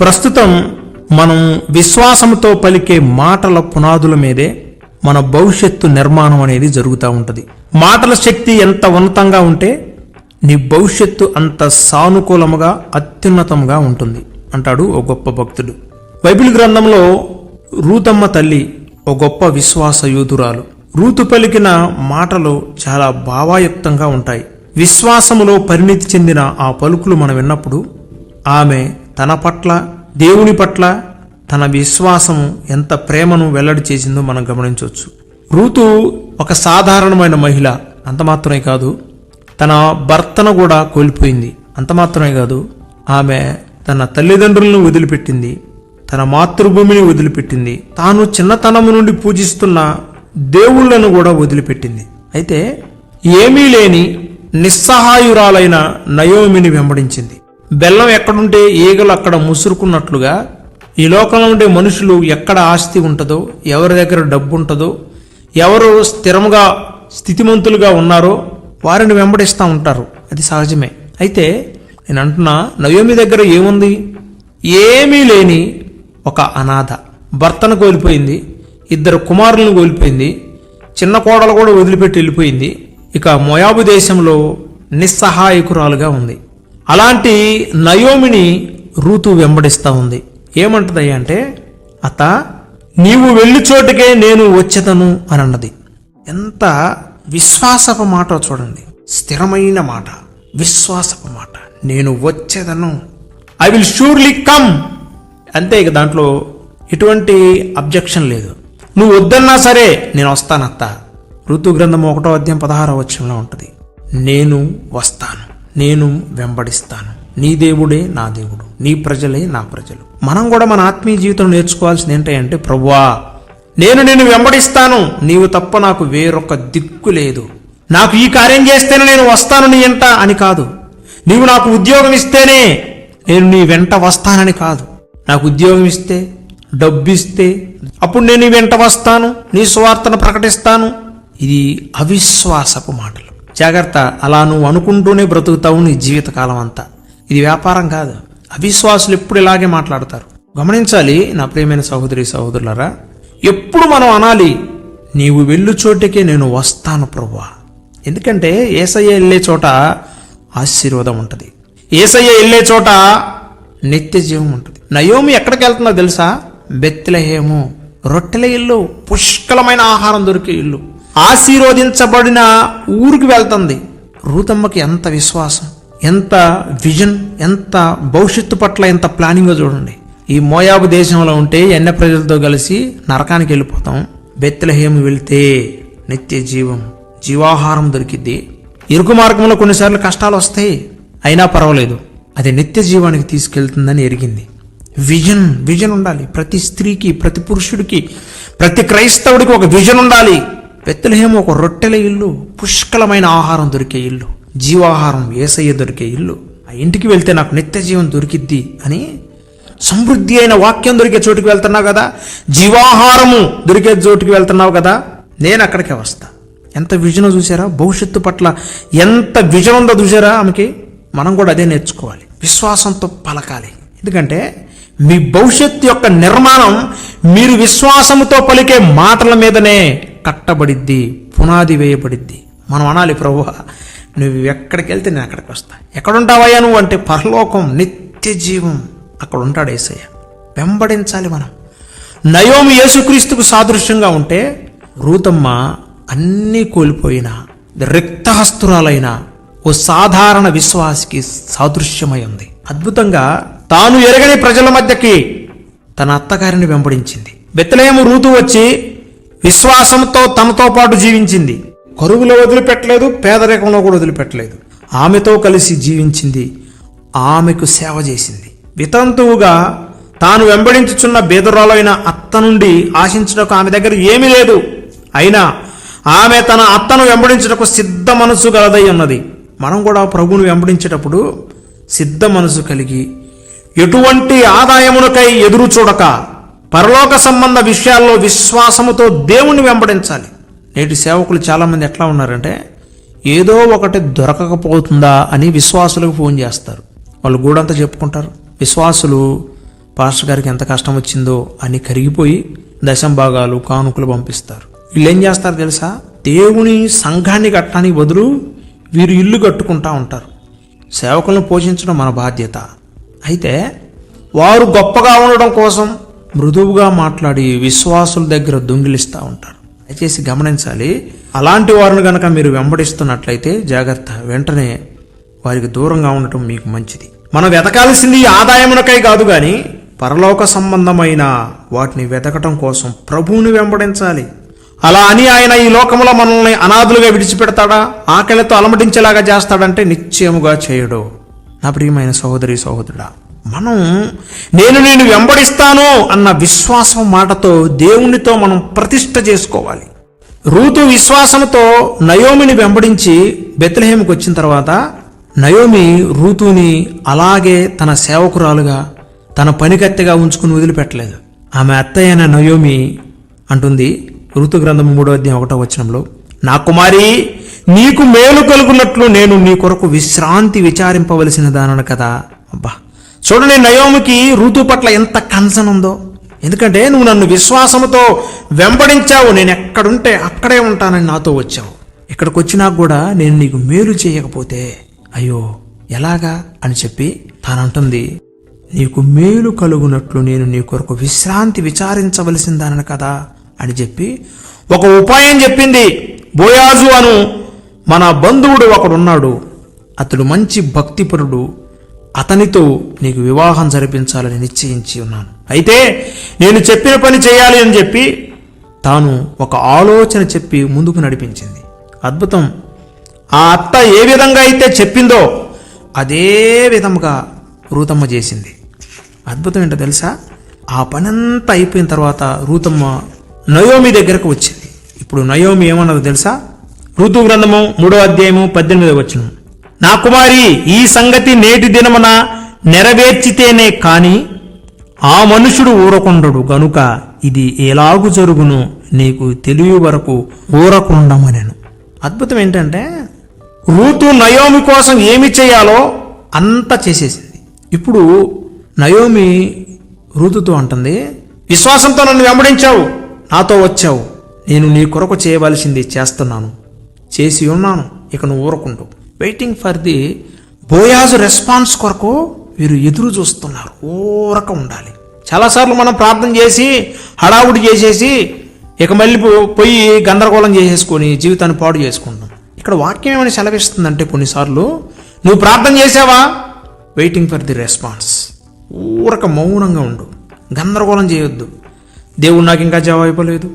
ప్రస్తుతం మనం విశ్వాసంతో పలికే మాటల పునాదుల మీదే మన భవిష్యత్తు నిర్మాణం అనేది జరుగుతూ ఉంటుంది. మాటల శక్తి ఎంత ఉన్నతంగా ఉంటే నీ భవిష్యత్తు అంత సానుకూలముగా అత్యున్నతంగా ఉంటుంది అంటాడు ఓ గొప్ప భక్తుడు. బైబిల్ గ్రంథంలో రూతమ్మ తల్లి ఓ గొప్ప విశ్వాస యూతురాలు రూతు పలికిన మాటలు చాలా భావాయుక్తంగా ఉంటాయి. విశ్వాసములో పరిణితి చెందిన ఆ పలుకులు మనం విన్నప్పుడు ఆమె తన పట్ల దేవుని పట్ల తన విశ్వాసము ఎంత ప్రేమను వెల్లడి చేసిందో మనం గమనించవచ్చు. రూతు ఒక సాధారణమైన మహిళ అంత మాత్రమే కాదు తన భర్తను కూడా కోల్పోయింది. అంత మాత్రమే కాదు ఆమె తన తల్లిదండ్రులను వదిలిపెట్టింది తన మాతృభూమిని వదిలిపెట్టింది. తాను చిన్నతనము నుండి పూజిస్తున్న దేవుళ్ళను కూడా వదిలిపెట్టింది. అయితే ఏమీ లేని నిస్సహాయురాలైన నయోమిని వెంబడించింది. బెల్లం ఎక్కడుంటే ఈగలు అక్కడ ముసురుకున్నట్లుగా ఈ లోకంలో ఉండే మనుషులు ఎక్కడ ఆస్తి ఉంటుందో ఎవరి దగ్గర డబ్బు ఉంటుందో ఎవరు స్థిరముగా స్థితిమంతులుగా ఉన్నారో వారిని వెంబడిస్తూ ఉంటారు. అది సహజమే. అయితే నేను అంటున్నా నయోమి దగ్గర ఏముంది? ఏమీ లేని ఒక అనాథ. భర్తను కోల్పోయింది ఇద్దరు కుమారులను కోల్పోయింది చిన్న కోడలు కూడా వదిలిపెట్టి వెళ్ళిపోయింది. ఇక మొయాబు దేశంలో నిస్సహాయకురాలుగా ఉంది. అలాంటి నయోమిని రూతు వెంబడిస్తూ ఉంది. ఏమంటదయ్యా అంటే అత్త నీవు వెళ్ళి చోటుకే నేను వచ్చేదను అని అన్నది ఎంత విశ్వాసపు మాట చూడండి. స్థిరమైన మాట విశ్వాసపు మాట. నేను వచ్చేదను. ఐ విల్ షూర్లీ కమ్ అంతే ఇక దాంట్లో ఎటువంటి అబ్జెక్షన్ లేదు. నువ్వు వద్దన్నా సరే నేను వస్తానత్త. ఋతు గ్రంథం ఒకటో అధ్యాయం పదహారో వచ్చంలో ఉంటుంది. నేను వస్తాను. నేను వెంబడిస్తాను. నీ దేవుడే నా దేవుడు. నీ ప్రజలే నా ప్రజలు. మనం కూడా మన ఆత్మీయ జీవితం నేర్చుకోవాల్సింది ఏంటంటే ప్రభువా నేను నిన్ను వెంబడిస్తాను. నీవు తప్ప నాకు వేరొక దిక్కు లేదు. నాకు ఈ కార్యం చేస్తేనే నేను వస్తాను నీ ఎంట అని కాదు. నీవు నాకు ఉద్యోగం ఇస్తేనే నేను నీ వెంట వస్తానని కాదు. నాకు ఉద్యోగం ఇస్తే డబ్బు ఇస్తే అప్పుడు నేను నీ వెంట వస్తాను. నీ స్వార్థను ప్రకటిస్తాను. ఇది అవిశ్వాసపు మాటలు. జాగ్రత్త. అలా నువ్వు అనుకుంటూనే బ్రతుకుతావు నీ జీవితకాలం అంతా ఇది వ్యాపారం కాదు. అవిశ్వాసులు ఎప్పుడు ఇలాగే మాట్లాడతారు. గమనించాలి నా ప్రియమైన సహోదరి సహోదరులరా ఎప్పుడు మనం అనాలి నీవు వెళ్ళు చోటికే నేను వస్తాను ప్రభువా. ఎందుకంటే ఏసయ్య వెళ్ళే చోట ఆశీర్వాదం ఉంటుంది. ఏసయ్య వెళ్ళే చోట నిత్య జీవం ఉంటుంది. నయోమి ఎక్కడికి వెళ్తుందో తెలుసా? బెత్తిలహేము రొట్టెల ఇల్లు పుష్కలమైన ఆహారం దొరికే ఇల్లు. ఆశీర్వదించబడిన ఊరికి వెళ్తుంది. రూతమ్మకి ఎంత విశ్వాసం ఎంత విజన్ ఎంత భవిష్యత్తు పట్ల ఎంత ప్లానింగ్గా చూడండి. ఈ మోయాబు దేశంలో ఉంటే ఎన్న ప్రజలతో కలిసి నరకానికి వెళ్ళిపోతాం. బెత్తలహేము వెళ్తే నిత్య జీవం జీవాహారం దొరికిద్ది. ఇరుకు మార్గంలో కొన్నిసార్లు కష్టాలు వస్తాయి. అయినా పర్వాలేదు. అది నిత్య జీవానికి తీసుకెళ్తుందని ఎరిగింది. విజన్ విజన్ ఉండాలి. ప్రతి స్త్రీకి ప్రతి పురుషుడికి ప్రతి క్రైస్తవుడికి ఒక విజన్ ఉండాలి. బెత్తలహేమో ఒక రొట్టెల ఇల్లు పుష్కలమైన ఆహారం దొరికే ఇల్లు జీవాహారం ఏసయ్య దొరికే ఇల్లు. ఆ ఇంటికి వెళ్తే నాకు నిత్య జీవం దొరికిద్ది అని సమృద్ధి అయిన వాక్యం దొరికే చోటుకి వెళ్తున్నావు కదా? జీవాహారము దొరికే చోటుకి వెళ్తున్నావు కదా? నేను అక్కడికే వస్తా. ఎంత విజన చూసారా భవిష్యత్తు పట్ల ఎంత విజన్ ఉందో చూసారా ఆమెకి? మనం కూడా అదే నేర్చుకోవాలి. విశ్వాసంతో పలకాలి. ఎందుకంటే మీ భవిష్యత్తు యొక్క నిర్మాణం మీరు విశ్వాసంతో పలికే మాటల మీదనే కట్టబడిద్ది పునాది వేయబడిద్ది. మనం అనాలి ప్రభు నువ్వు ఎక్కడికి వెళ్తే నేను అక్కడికి వస్తా. ఎక్కడుంటావయ్యా నువ్వు అంటే పరలోకం నిత్య జీవం. అక్కడ ఉంటాడు ఏసయ్య. వెంబడించాలి మనం. నయోమి యేసుక్రీస్తుకు సాదృశ్యంగా ఉంటే రూతమ్మ అన్నీ కోల్పోయిన రిక్తహస్తురాలైన ఓ సాధారణ విశ్వాసికి సాదృశ్యమై ఉంది. అద్భుతంగా తాను ఎరగని ప్రజల మధ్యకి తన అత్తగారిని వెంబడించింది. బెత్తలేము రూతు వచ్చి విశ్వాసంతో తనతో పాటు జీవించింది. కరువులో వదిలిపెట్టలేదు పేదరికంలో కూడా వదిలిపెట్టలేదు. ఆమెతో కలిసి జీవించింది. ఆమెకు సేవ చేసింది. వితంతువుగా తాను వెంబడించుచున్న బేదరాలైన అత్త నుండి ఆశించడానికి ఆమె దగ్గర ఏమీ లేదు. అయినా ఆమె తన అత్తను వెంబడించుటకు సిద్ధ మనసు గలదై ఉన్నది. మనం కూడా ప్రభువును వెంబడించేటప్పుడు సిద్ధ మనసు కలిగి ఎటువంటి ఆదాయమునకై ఎదురు చూడక పరలోక సంబంధ విషయాల్లో విశ్వాసముతో దేవుణ్ణి వెంబడించాలి. నేటి సేవకులు చాలామంది ఎట్లా ఉన్నారంటే ఏదో ఒకటి దొరకకపోతుందా అని విశ్వాసులకు ఫోన్ చేస్తారు. వాళ్ళు గూడంతా చెప్పుకుంటారు. విశ్వాసులు పాస్టర్ గారికి ఎంత కష్టం వచ్చిందో అని కరిగిపోయి దశం భాగాలు కానుకలు పంపిస్తారు. వీళ్ళు ఏం చేస్తారు తెలుసా? దేవుని సంఘాన్ని కట్టడానికి బదులు వీరు ఇల్లు కట్టుకుంటా ఉంటారు. సేవకులను పోషించడం మన బాధ్యత. అయితే వారు గొప్పగా ఉండడం కోసం మృదువుగా మాట్లాడి విశ్వాసుల దగ్గర దొంగిలిస్తూ ఉంటారు. దయచేసి గమనించాలి. అలాంటి వారిని కనుక మీరు వెంబడిస్తున్నట్లయితే జాగ్రత్త. వెంటనే వారికి దూరంగా ఉండటం మీకు మంచిది. మనం వెతకాల్సింది ఆదాయమునకై కాదు గాని పరలోక సంబంధమైన వాటిని వెతకటం కోసం ప్రభువుని వెంబడించాలి. అలా అని ఆయన ఈ లోకంలో మనల్ని అనాథులుగా విడిచిపెడతాడా? ఆకలితో అలమటించేలాగా చేస్తాడంటే నిశ్చయముగా చేయడు. నా ప్రియమైన సహోదరి సహోదరుడా మనం నేను నేను వెంబడిస్తాను అన్న విశ్వాసం మాటతో దేవునితో మనం ప్రతిష్ట చేసుకోవాలి. రూతు విశ్వాసంతో నయోమిని వెంబడించి బెత్లహేమికి వచ్చిన తర్వాత నయోమి రూతుని అలాగే తన సేవకురాలుగా తన పనికత్తెగా ఉంచుకుని వదిలిపెట్టలేదు. ఆమె అత్తయ్యన నయోమి అంటుంది ఋతు గ్రంథం మూడో అధ్యాయం ఒకటో వచనంలో నా కుమారి నీకు మేలు కలుగున్నట్లు నేను నీ కొరకు విశ్రాంతి విచారింపవలసిన దానను కదా చూడండి నయోమికి ఋతు పట్ల ఎంత కన్సన్ ఉందో. ఎందుకంటే నువ్వు నన్ను విశ్వాసంతో వెంబడించావు. నేను ఎక్కడుంటే అక్కడే ఉంటానని నాతో వచ్చావు. ఇక్కడికి వచ్చినా కూడా నేను నీకు మేలు చేయకపోతే అయ్యో ఎలాగా అని చెప్పి తానంటుంది నీకు మేలు కలుగునట్లు నేను నీ కొరకు విశ్రాంతి విచారించవలసిందానని కదా అని చెప్పి ఒక ఉపాయం చెప్పింది. బోయాజు అను మన బంధువుడు ఒకడున్నాడు. అతడు మంచి భక్తిపరుడు. అతనితో నీకు వివాహం జరిపించాలని నిశ్చయించి ఉన్నాను. అయితే నేను చెప్పిన పని చేయాలి అని చెప్పి తాను ఒక ఆలోచన చెప్పి ముందుకు నడిపించింది. అద్భుతం. ఆ అత్త ఏ విధంగా అయితే చెప్పిందో అదే విధముగా రూతమ్మ చేసింది. అద్భుతం ఏంటో తెలుసా? ఆ పనంతా అయిపోయిన తర్వాత రూతమ్మ నయోమి దగ్గరకు వచ్చింది. ఇప్పుడు నయోమి ఏమన్నదో తెలుసా? ఋతు గ్రంథము మూడో అధ్యాయము పద్దెనిమిదో వచ్చిన నా కుమారి ఈ సంగతి నేటి దినమున నెరవేర్చితేనే కాని ఆ మనుషుడు ఊరకుండడు గనుక ఇది ఎలాగు జరుగును నీకు తెలియ వరకు ఊరకుండమనెను. అద్భుతం ఏంటంటే రూతు నయోమి కోసం ఏమి చేయాలో అంతా చేసేసింది. ఇప్పుడు నయోమి రూతుతో అంటుంది విశ్వాసంతో నన్ను వెంబడించావు నాతో వచ్చావు నేను నీ కొరకు చేయవలసింది చేస్తున్నాను చేసి ఉన్నాను ఇక నువ్వు ఊరకుండు. వెయిటింగ్ ఫర్ ది బోయాజు రెస్పాన్స్ కొరకు వీరు ఎదురు చూస్తున్నారు. ఊరక ఉండాలి. చాలాసార్లు మనం ప్రార్థన చేసి హడావుడి చేసేసి ఇక మళ్ళీ పో- పోయి గందరగోళం చేసేసుకొని జీవితాన్ని పాడు చేసుకుంటాం ఇక్కడ వాక్యం ఏమైనా సెలవిస్తుందంటే కొన్నిసార్లు నువ్వు ప్రార్థన చేసావా? వెయిటింగ్ ఫర్ ది రెస్పాన్స్ ఊరక మౌనంగా ఉండు. గందరగోళం చేయొద్దు. దేవుడు నాకు ఇంకా జవాబు ఇవ్వలేదు.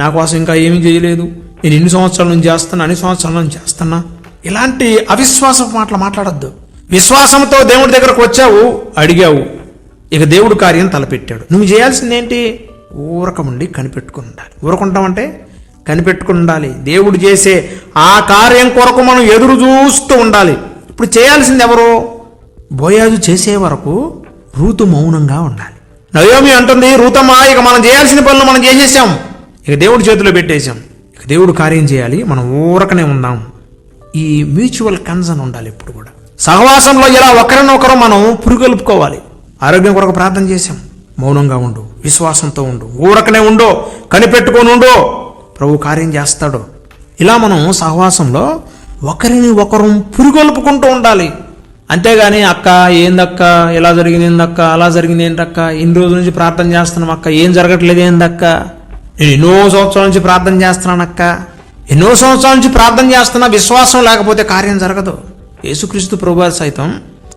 నా కోసం ఇంకా ఏమీ చేయలేదు. నేను ఎన్ని సంవత్సరాల నుంచి చేస్తున్నా అన్ని సంవత్సరాల నుంచి చేస్తున్నా. ఇలాంటి అవిశ్వాసం మాటలు మాట్లాడొద్దు. విశ్వాసంతో దేవుడి దగ్గరకు వచ్చావు అడిగావు. ఇక దేవుడు కార్యం తలపెట్టాడు. నువ్వు చేయాల్సింది ఏంటి ఊరకముండి కనిపెట్టుకుని ఉండాలి ఊరకుంటామంటే కనిపెట్టుకుని ఉండాలి దేవుడు చేసే ఆ కార్యం కొరకు మనం ఎదురు చూస్తూ ఉండాలి. ఇప్పుడు చేయాల్సింది ఎవరు? బోయాజు చేసే వరకు రూతు మౌనంగా ఉండాలి. నయోమి అంటుంది రూతమ్మా ఇక మనం చేయాల్సిన పనులు మనం చేసేసాం. ఇక దేవుడి చేతిలో పెట్టేశాం. ఇక దేవుడు కార్యం చేయాలి. మనం ఊరకనే ఉందాం. ఈ మ్యూచువల్ కన్సర్న్ ఉండాలి ఇప్పుడు కూడా. సహవాసంలో ఇలా ఒకరినొకరు మనం పురుగొలుపుకోవాలి. ఆరోగ్యం కొరకు ప్రార్థన చేశాం. మౌనంగా ఉండు విశ్వాసంతో ఉండు ఊరకనే ఉండు కనిపెట్టుకొని ఉండు. ప్రభు కార్యం చేస్తాడు. ఇలా మనం సహవాసంలో ఒకరిని ఒకరు పురుగొలుపుకుంటూ ఉండాలి. అంతేగాని అక్క ఏందక్క ఇలా జరిగింది ఏందక్క అలా జరిగింది ఏంటక్క ఇన్ని రోజుల నుంచి ప్రార్థన చేస్తున్నాం అక్క ఏం జరగట్లేదు ఏందక్క నేను ఎన్నో సంవత్సరాల నుంచి ప్రార్థన చేస్తున్నాను అక్క ఎన్నో సంవత్సరాల నుంచి ప్రార్థన చేస్తున్నా విశ్వాసం లేకపోతే కార్యం జరగదు. యేసుక్రీస్తు ప్రభువారు సైతం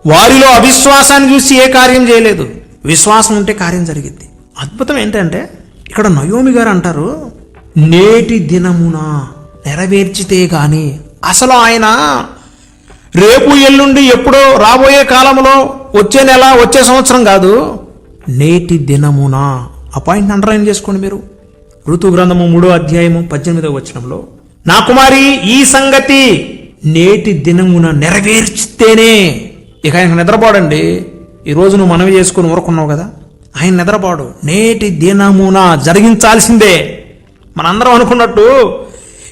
వారిలో అవిశ్వాసాన్ని చూసి ఏ కార్యం చేయలేదు. విశ్వాసం ఉంటే కార్యం జరిగింది అద్భుతం ఏంటంటే ఇక్కడ నయోమి గారు అంటారు నేటి దినమున నెరవేర్చితే గాని అసలు ఆయన రేపు ఎల్లుండి ఎప్పుడో రాబోయే కాలంలో వచ్చే నెల వచ్చే సంవత్సరం కాదు. నేటి దినమున. అపాయింట్ అండర్లైన్ చేసుకోండి మీరు. ఋతు గ్రంథము మూడో అధ్యాయము పద్దెనిమిదవ వచనంలో నా కుమారి ఈ సంగతి నేటి దినమున నెరవేర్చితేనే. ఇక ఆయన నిద్రపోడండి. ఈ నువ్వు మనవి చేసుకుని ఊరుకున్నావు కదా? ఆయన నిద్రపోడు. నేటి దినమున జరిగించాల్సిందే. మనందరం అనుకున్నట్టు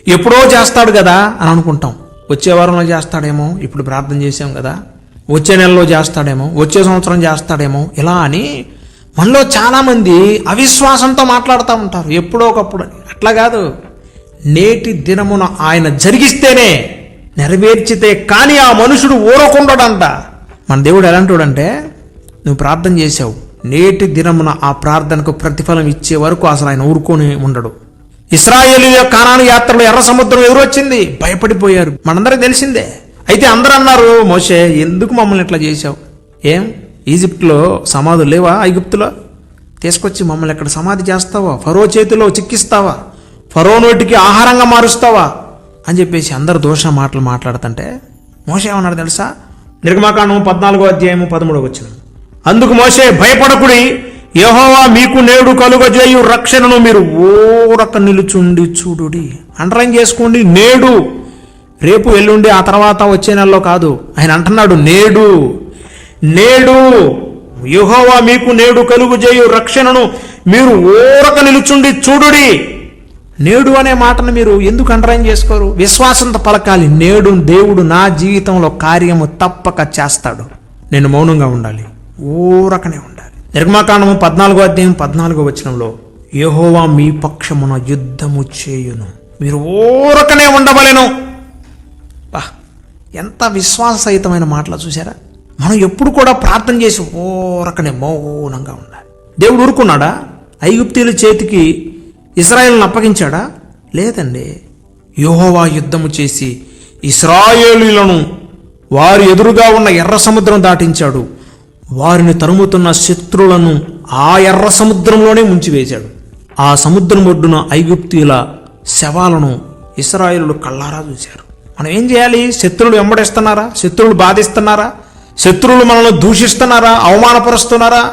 ఎప్పుడో చేస్తాడు కదా అని అనుకుంటాం. వచ్చే వారంలో చేస్తాడేమో ఇప్పుడు ప్రార్థన చేసాం కదా. వచ్చే నెలలో చేస్తాడేమో వచ్చే సంవత్సరం చేస్తాడేమో ఇలా అని మనలో చాలామంది అవిశ్వాసంతో మాట్లాడుతూ ఉంటారు. ఎప్పుడో ఒకప్పుడు. అట్లా కాదు. నేటి దినమున ఆయన జరిగిస్తేనే నెరవేర్చితే కానీ ఆ మనుషుడు ఊరకుండడంట. మన దేవుడు ఎలాంటోడంటే నువ్వు ప్రార్థన చేసావు నేటి దినమున ఆ ప్రార్థనకు ప్రతిఫలం ఇచ్చే వరకు అసలు ఆయన ఊరుకొని ఉండడు. ఇస్రాయేలు కానాను యాత్రలో ఎర్ర సముద్రం ఎదురొచ్చింది. భయపడిపోయారు. మనందరికి తెలిసిందే. అయితే అందరూ అన్నారు మోషే ఎందుకు మమ్మల్ని ఇట్లా చేశావు? ఏం? ఈజిప్ట్లో సమాధులు లేవా? ఐగుప్తులో? తీసుకొచ్చి మమ్మల్ని ఇక్కడ సమాధి చేస్తావా? ఫరో చేతిలో చిక్కిస్తావా? ఫరో నోటికి ఆహారంగా మారుస్తావా? అని చెప్పేసి అందరు దోష మాటలు మాట్లాడుతుంటే మోసే ఏమన్నాడు తెలుసా? నిర్గమాకాండం పద్నాలుగో అధ్యాయము పదమూడవ వచ్చిన అందుకు మోసే భయపడకుడి యహోవా మీకు నేడు కలుగజేయు రక్షణను మీరు ఊరక నిలుచుండి చూడుడి. అండర్లైన్ చేసుకోండి నేడు. రేపు ఎల్లుండి ఆ తర్వాత వచ్చే నెలలో కాదు. ఆయన అంటున్నాడు నేడు. నేడు. యెహోవా మీకు నేడు కలుగుజేయు రక్షణను మీరు ఊరక నిలుచుండి చూడుడి. నేడు అనే మాటను మీరు ఎందుకు అండర్లైన్ చేసుకోరు? విశ్వాసంతో పలకాలి. నేడు దేవుడు నా జీవితంలో కార్యము తప్పక చేస్తాడు. నేను మౌనంగా ఉండాలి. ఊరకనే ఉండాలి. నిర్మాకాండము పద్నాలుగో అధ్యాయం పద్నాలుగో వచనంలో యహోవా మీ పక్షమున యుద్ధము చేయును. మీరు ఊరకనే ఉండవలెను. బా ఎంత విశ్వాసహితమైన మాటలు చూసారా మనం ఎప్పుడు కూడా ప్రార్థన చేసి ఓరకనే మౌనంగా ఉండాలి. దేవుడు ఊరుకున్నాడా? ఐగుప్తీల చేతికి ఇస్రాయేల్ని అప్పగించాడా? లేదండి. యోహోవా యుద్ధము చేసి ఇస్రాయేలీలను వారి ఎదురుగా ఉన్న ఎర్ర సముద్రం దాటించాడు. వారిని తరుముతున్న శత్రులను ఆ ఎర్ర సముద్రంలోనే ముంచివేశాడు. ఆ సముద్రం ఒడ్డున ఐగుప్తీల శవాలను ఇస్రాయేలు కళ్ళారా చూశారు. మనం ఏం చేయాలి? శత్రువులు వెంబడిస్తున్నారా? శత్రువులు బాధిస్తున్నారా? శత్రువులు మనల్ని దూషిస్తున్నారా? అవమానపరుస్తున్నారా?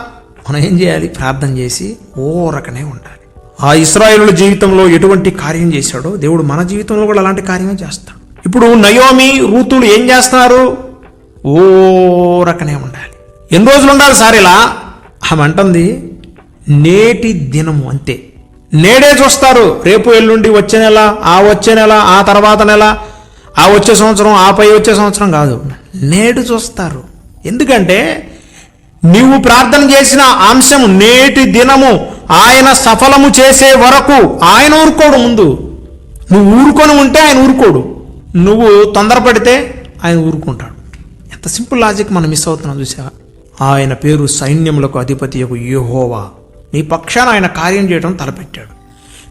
మనం ఏం చేయాలి? ప్రార్థన చేసి ఓరకనే ఉండాలి. ఆ ఇస్రాయేలుల జీవితంలో ఎటువంటి కార్యం చేశాడో దేవుడు మన జీవితంలో కూడా అలాంటి కార్యమే చేస్తాడు. ఇప్పుడు నయోమి రూతులు ఏం చేస్తున్నారు? ఓరకనే ఉండాలి. ఎన్ని రోజులు ఉండాలి సార్ ఇలా ఆమె అంటుంది నేటి దినము అంతే. నేడే చూస్తారు రేపు ఎల్లుండి వచ్చే నెల ఆ వచ్చే నెల ఆ తర్వాత నెల ఆ వచ్చే సంవత్సరం ఆ పై వచ్చే సంవత్సరం కాదు. నేడు చూస్తారు. ఎందుకంటే నీవు ప్రార్థన చేసిన అంశం నేటి దినము. ఆయన సఫలము చేసే వరకు ఆయన ఊరుకోడు ముందు. నువ్వు ఊరుకొని ఉంటే ఆయన ఊరుకోడు. నువ్వు తొందరపడితే ఆయన ఊరుకుంటాడు. ఎంత సింపుల్ లాజిక్ మనం మిస్ అవుతున్నాం చూసావా? ఆయన పేరు సైన్యములకు అధిపతి యొక్క యూహోవా. నీ పక్షాన ఆయన కార్యం చేయడం తలపెట్టాడు.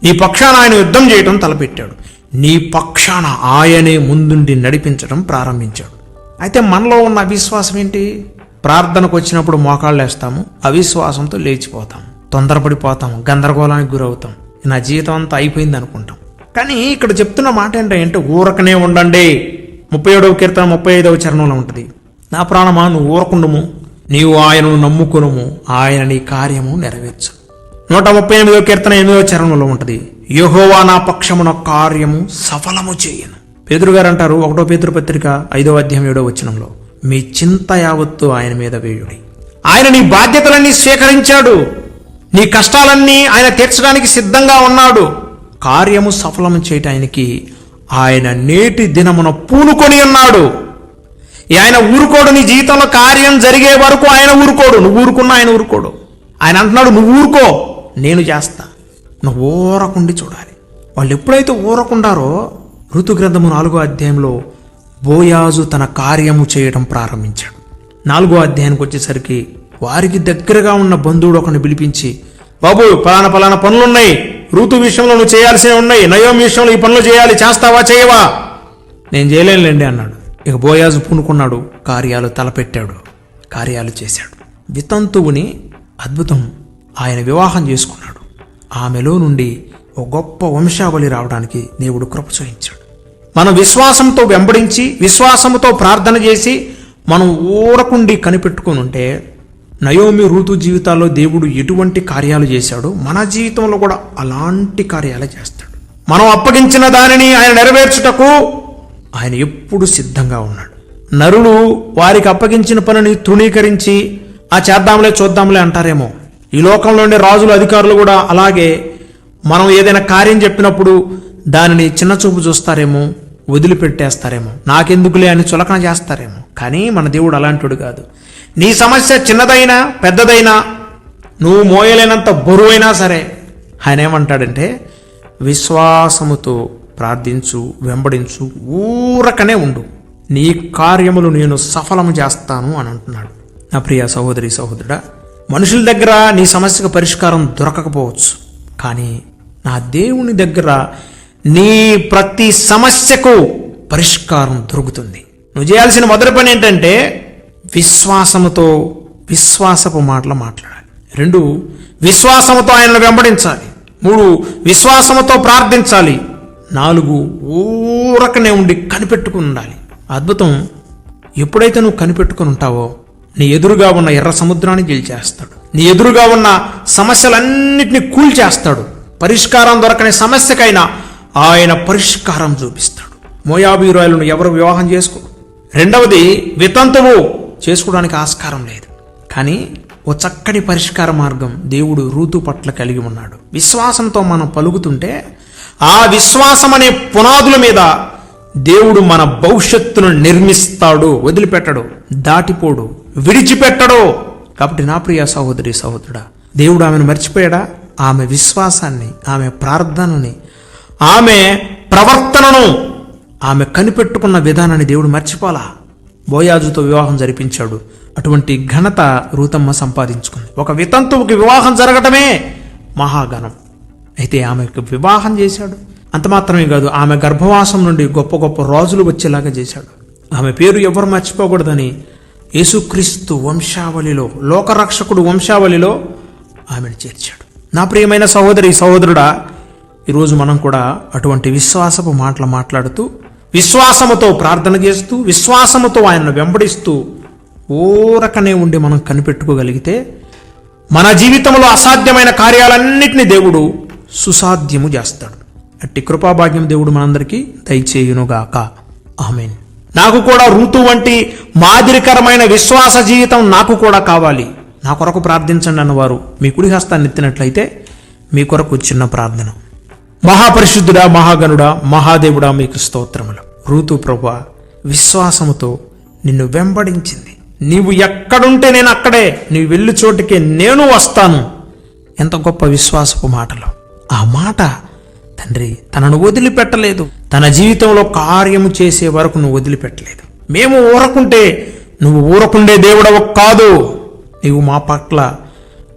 నీ పక్షాన ఆయన యుద్ధం చేయడం తలపెట్టాడు. నీ పక్షాన ఆయనే ముందుండి నడిపించడం ప్రారంభించాడు. అయితే మనలో ఉన్న అవిశ్వాసం ఏంటి ప్రార్థనకు వచ్చినప్పుడు మోకాళ్ళు వేస్తాము అవిశ్వాసంతో లేచిపోతాం తొందరపడిపోతాం గందరగోళానికి గురవుతాం. నా జీవితం అంతా అయిపోయింది అనుకుంటాం. కానీ ఇక్కడ చెప్తున్న మాట ఏంటంటే ఊరకనే ఉండండి. ముప్పై ఏడవ కీర్తన ముప్పై ఐదవ చరణంలో ఉంటుంది. నా ప్రాణమా నువ్వు ఊరకుండుము నీవు ఆయనను నమ్ముకునుము ఆయన నీ కార్యము నెరవేర్చు. నూట ముప్పై ఎనిమిదో కీర్తన ఎనిమిదో చరణంలో ఉంటుంది. యహోవా నా పక్షమున కార్యము సఫలము చేయను. పేదరు గారు అంటారు ఒకటో పేదరు పత్రిక ఐదో అధ్యాయం ఏడో వచనంలో మీ చింత యావత్తు ఆయన మీద వేయుడి. ఆయన నీ బాధ్యతలన్నీ స్వీకరించాడు. నీ కష్టాలన్నీ ఆయన తీర్చడానికి సిద్ధంగా ఉన్నాడు. కార్యము సఫలము చేయటానికి ఆయన నేటి దినమున పూనుకొని ఉన్నాడు. ఆయన ఊరుకోడు నీ జీవితంలో కార్యం జరిగే వరకు ఆయన ఊరుకోడు. నువ్వు ఊరుకున్నా ఆయన ఊరుకోడు. ఆయన అంటున్నాడు నువ్వు ఊరుకో నేను చేస్తా. నువ్వు ఊరకుండి చూడాలి. వాళ్ళు ఎప్పుడైతే ఊరకుండారో ఋతు గ్రంథము నాలుగో అధ్యాయంలో బోయాజు తన కార్యము చేయడం ప్రారంభించాడు. నాలుగో అధ్యాయానికి వచ్చేసరికి వారికి దగ్గరగా ఉన్న బంధువుడు ఒకని పిలిపించి బాబు పలానా పలానా పనులున్నాయి. ఋతు విషయంలో నువ్వు చేయాల్సినవి ఉన్నాయి. నయోమి విషయంలో ఈ పనులు చేయాలి. చేస్తావా? చేయవా? నేను చేయలేనులేండి అన్నాడు. ఇక బోయాజు పూనుకున్నాడు. కార్యాలు తలపెట్టాడు. కార్యాలు చేశాడు. వితంతువుని అద్భుతం ఆయన వివాహం చేసుకున్నాడు. ఆమెలో నుండి ఒక గొప్ప వంశావళి రావడానికి దేవుడు కృప చూయించాడు మనం విశ్వాసంతో వెంబడించి విశ్వాసంతో ప్రార్థన చేసి మనం ఊరకుండి కనిపెట్టుకుని ఉంటే నయోమి ఋతు జీవితాల్లో దేవుడు ఎటువంటి కార్యాలు చేశాడో మన జీవితంలో కూడా అలాంటి కార్యాలు చేస్తాడు. మనం అప్పగించిన దానిని ఆయన నెరవేర్చుటకు ఆయన ఎప్పుడు సిద్ధంగా ఉన్నాడు. నరులు వారికి అప్పగించిన పనిని తృణీకరించి ఆ చేద్దాంలే చూద్దాంలే అంటారేమో. ఈ లోకంలోని రాజులు అధికారులు కూడా అలాగే మనం ఏదైనా కార్యం చెప్పినప్పుడు దానిని చిన్న చూపు చూస్తారేమో. వదిలిపెట్టేస్తారేమో. నాకెందుకులే అని చులకన చేస్తారేమో. కానీ మన దేవుడు అలాంటివాడు కాదు. నీ సమస్య చిన్నదైనా పెద్దదైనా నువ్వు మోయలేనంత బరువైనా సరే ఆయన ఏమంటాడంటే విశ్వాసముతో ప్రార్థించు వెంబడించు ఊరకనే ఉండు. నీ కార్యములు నేను సఫలము చేస్తాను అని అంటున్నాడు. నా ప్రియ సహోదరి సహోదరుడా మనుషుల దగ్గర నీ సమస్యకు పరిష్కారం దొరకకపోవచ్చు. కానీ నా దేవుని దగ్గర నీ ప్రతి సమస్యకు పరిష్కారం దొరుకుతుంది. నువ్వు చేయాల్సిన మొదటి పని ఏంటంటే విశ్వాసముతో విశ్వాసపు మాటలు మాట్లాడాలి. రెండు విశ్వాసముతో ఆయనను వెంబడించాలి. మూడు విశ్వాసముతో ప్రార్థించాలి. నాలుగు ఊరకనే ఉండి కనిపెట్టుకుని ఉండాలి. అద్భుతం. ఎప్పుడైతే నువ్వు కనిపెట్టుకుని ఉంటావో నీ ఎదురుగా ఉన్న ఎర్ర సముద్రాన్ని గెలిచేస్తాడు. నీ ఎదురుగా ఉన్న సమస్యలన్నిటిని కూల్చేస్తాడు. పరిష్కారం దొరకని సమస్యకైనా ఆయన పరిష్కారం చూపిస్తాడు. మోయాబీరాయలను ఎవరు వివాహం చేసుకో రెండవది వితంతువు చేసుకోవడానికి ఆస్కారం లేదు. కానీ ఓ చక్కటి పరిష్కార మార్గం దేవుడు ఋతు పట్ల కలిగి ఉన్నాడు. విశ్వాసంతో మనం పలుకుతుంటే ఆ విశ్వాసం అనే పునాదుల మీద దేవుడు మన భవిష్యత్తును నిర్మిస్తాడు వదిలిపెట్టడు దాటిపోడు విడిచిపెట్టడు. కాబట్టి నా ప్రియ సహోదరి సహోదరుడా దేవుడు ఆమెను మర్చిపోయాడా? ఆమె విశ్వాసాన్ని ఆమె ప్రార్థనని ఆమె ప్రవర్తనను ఆమె కనిపెట్టుకున్న విధానాన్ని దేవుడు మర్చిపోలా. బోయాజుతో వివాహం జరిపించాడు. అటువంటి ఘనత రూతమ్మ సంపాదించుకుంది. ఒక వితంతువుకి వివాహం జరగటమే మహాగణం. అయితే ఆమెకు వివాహం చేశాడు. అంత మాత్రమే కాదు ఆమె గర్భవాసం నుండి గొప్ప గొప్ప రాజులు వచ్చేలాగా చేశాడు. ఆమె పేరు ఎవరు మర్చిపోకూడదని యేసుక్రీస్తు వంశావళిలో లోకరక్షకుడు వంశావళిలో ఆమెను చేర్చాడు. నా ప్రియమైన సహోదరి సహోదరుడా ఈరోజు మనం కూడా అటువంటి విశ్వాసపు మాటలు మాట్లాడుతూ విశ్వాసముతో ప్రార్థన చేస్తూ విశ్వాసముతో ఆయనను వెంబడిస్తూ ఊరకనే ఉండి మనం కనిపెట్టుకోగలిగితే మన జీవితంలో అసాధ్యమైన కార్యాలన్నిటిని దేవుడు సుసాధ్యము చేస్తాడు. అట్టి కృపాభాగ్యం దేవుడు మనందరికీ దయచేయునుగాక. ఆమెన్. నాకు కూడా ఋతు వంటి మాదిరికరమైన విశ్వాస జీవితం నాకు కూడా కావాలి. నా కొరకు ప్రార్థించండి అన్నవారు మీ కుడి హస్తాన్ని ఎత్తినట్లయితే మీ కొరకు చిన్న ప్రార్థన. మహాపరిశుద్ధుడా మహాగణుడా మహాదేవుడా మీకు స్తోత్రములు. ఋతు ప్రభా విశ్వాసముతో నిన్ను వెంబడించింది. నీవు ఎక్కడుంటే నేను అక్కడే. నీవు వెళ్ళు చోటికి నేను వస్తాను. ఎంత గొప్ప విశ్వాసపు మాటలు. ఆ మాట తండ్రి తనను వదిలిపెట్టలేదు. తన జీవితంలో కార్యము చేసే వరకు నువ్వు వదిలిపెట్టలేదు. మేము ఊరకుంటే నువ్వు ఊరకుండే దేవుడవ కాదు. నీవు మా పట్ల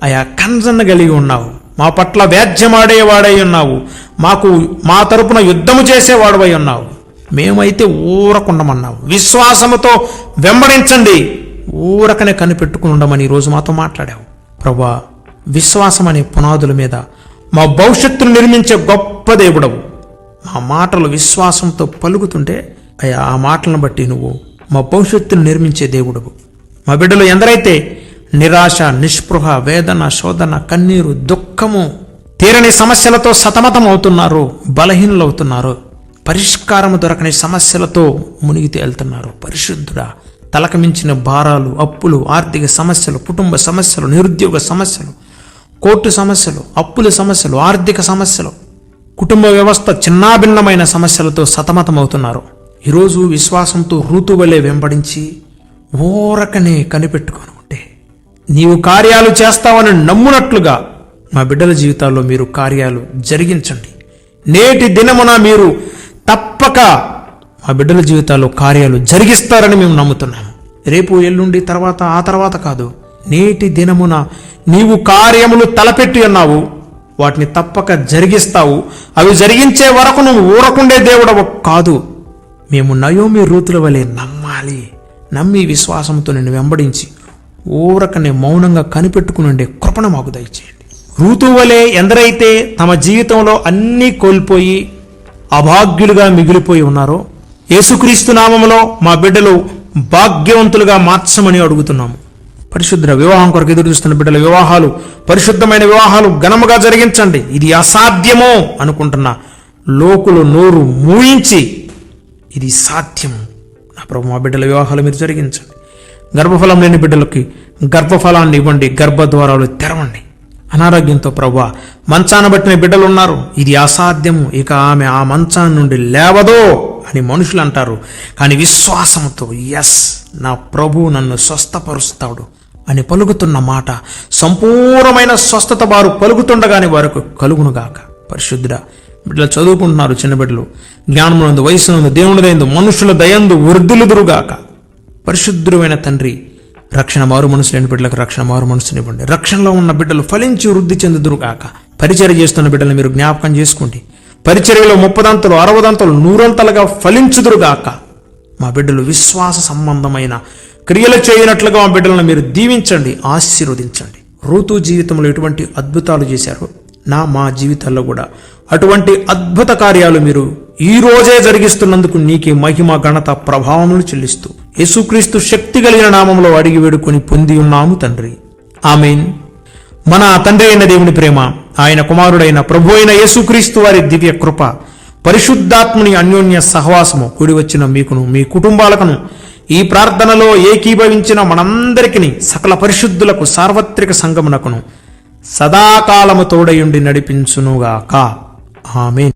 ఆయా కన్సన్న కలిగి ఉన్నావు. మా పట్ల వ్యాజ్యమాడేవాడై ఉన్నావు. మాకు మా తరపున యుద్ధము చేసేవాడవై ఉన్నావు. మేమైతే ఊరకుండమన్నావు. విశ్వాసముతో వెంబడించండి. ఊరకనే కనిపెట్టుకుని ఉండమని ఈరోజు మాతో మాట్లాడావు. ప్రభా విశ్వాసం అనే పునాదుల మీద మా భవిష్యత్తును నిర్మించే గొప్ప దేవుడవు. మా మాటలు విశ్వాసంతో పలుకుతుంటే అయ్యా ఆ మాటలను బట్టి నువ్వు మా భవిష్యత్తును నిర్మించే దేవుడవు. మా బిడ్డలు ఎందరైతే నిరాశ నిస్పృహ వేదన శోధన కన్నీరు దుఃఖము తీరని సమస్యలతో సతమతం అవుతున్నారు బలహీనలు అవుతున్నారు పరిష్కారము దొరకని సమస్యలతో మునిగి తేలుతున్నారు పరిశుద్ధుడా తలకమించిన భారాలు అప్పులు ఆర్థిక సమస్యలు కుటుంబ సమస్యలు నిరుద్యోగ సమస్యలు కోర్టు సమస్యలు అప్పుల సమస్యలు ఆర్థిక సమస్యలు కుటుంబ వ్యవస్థ చిన్నాభిన్నమైన సమస్యలతో సతమతమవుతున్నారు. ఈరోజు విశ్వాసంతో ఋతువలే వెంబడించి ఓరకనే కనిపెట్టుకోను. నీవు కార్యాలు చేస్తావని నమ్మునట్లుగా మా బిడ్డల జీవితాల్లో మీరు కార్యాలు జరిగించండి. నేటి దినమున మీరు తప్పక మా బిడ్డల జీవితాల్లో కార్యాలు జరిగిస్తారని మేము నమ్ముతున్నాము. రేపు ఎల్లుండి తర్వాత ఆ తర్వాత కాదు. నేటి దినమున నీవు కార్యములు తలపెట్టి అన్నావు వాటిని తప్పక జరిగిస్తావు. అవి జరిగించే వరకు నువ్వు ఊరకుండే దేవుడవ కాదు. మేము నయోమి రూతుల వలె నమ్మాలి. నమ్మి విశ్వాసంతో నిన్ను వెంబడించి ఊరకనే మౌనంగా కనిపెట్టుకుని కృపణ మాకు దయచేయండి. ఋతు ఎందరైతే తమ జీవితంలో అన్నీ కోల్పోయి అభాగ్యులుగా మిగిలిపోయి ఉన్నారో యేసుక్రీస్తు నామములో మా బిడ్డలు భాగ్యవంతులుగా మార్చమని అడుగుతున్నాము. పరిశుద్ధ వివాహం కొరకు ఎదురు చూస్తున్న బిడ్డల వివాహాలు పరిశుద్ధమైన వివాహాలు ఘనముగా జరిగించండి. ఇది అసాధ్యమో అనుకుంటున్న లోకులు నోరు మూయించి ఇది సాధ్యం నా ప్రభు మా బిడ్డల వివాహాలు మీరు జరిగించండి. గర్భఫలం లేని బిడ్డలకి గర్భఫలాన్ని ఇవ్వండి గర్భద్వారాలు తెరవండి. అనారోగ్యంతో ప్రవ్వా మంచాన బట్టిన బిడ్డలు ఉన్నారు ఇది అసాధ్యము. ఇక ఆమె ఆ మంచాన్ని నుండి లేవదో అని మనుషులు అంటారు. కానీ విశ్వాసంతో ఎస్ నా ప్రభు నన్ను స్వస్థపరుస్తాడు అని పలుకుతున్న మాట సంపూర్ణమైన స్వస్థత వారు పలుకుతుండగానే వారికి కలుగునుగాక పరిశుద్ధుడ బిడ్డలు చదువుకుంటున్నారు చిన్న బిడ్డలు. జ్ఞానమునందు వయసునందు దేవుని దయందు మనుషుల దయందు వృద్ధులుదురుగాక పరిశుద్ధుడైన తండ్రి రక్షణ మారు మనసు లేని బిడ్డలకు రక్షణ మారు మనసునివ్వండి రక్షణలో ఉన్న బిడ్డలు ఫలించి వృద్ధి చెందుదురుగాక పరిచర్య చేస్తున్న బిడ్డలు మీరు జ్ఞాపకం చేసుకోండి. పరిచర్యలో ముప్పదంతలు అరవదంతలు నూరంతలుగా ఫలించుదురుగాక మా బిడ్డలు విశ్వాస సంబంధమైన క్రియలు చేయనట్లుగా మా బిడ్డలను మీరు దీవించండి ఆశీర్వదించండి. ఋతు జీవితంలో ఎటువంటి అద్భుతాలు చేశారు నా మా జీవితాల్లో కూడా అటువంటి అద్భుత కార్యాలు మీరు ఈ రోజే జరిగిస్తున్నందుకు నీకే మహిమ ఘనత ప్రభావములు చెల్లిస్తూ యేసుక్రీస్తు శక్తి కలిగిన నామంలో అడిగి వేడుకొని పొంది ఉన్నాము తండ్రి. ఆమెన్. మన తండ్రి అయిన దేవుని ప్రేమ ఆయన కుమారుడైన ప్రభు అయిన యేసుక్రీస్తు వారి దివ్య కృప పరిశుద్ధాత్ముని అన్యోన్య సహవాసము కూడి వచ్చిన మీకును మీ కుటుంబాలకును ఈ ప్రార్థనలో ఏకీభవించిన మనందరికీ సకల పరిశుద్ధులకు సార్వత్రిక సంగమునకును సదాకాలము తోడయుండి నడిపించునుగాక. ఆమెన్.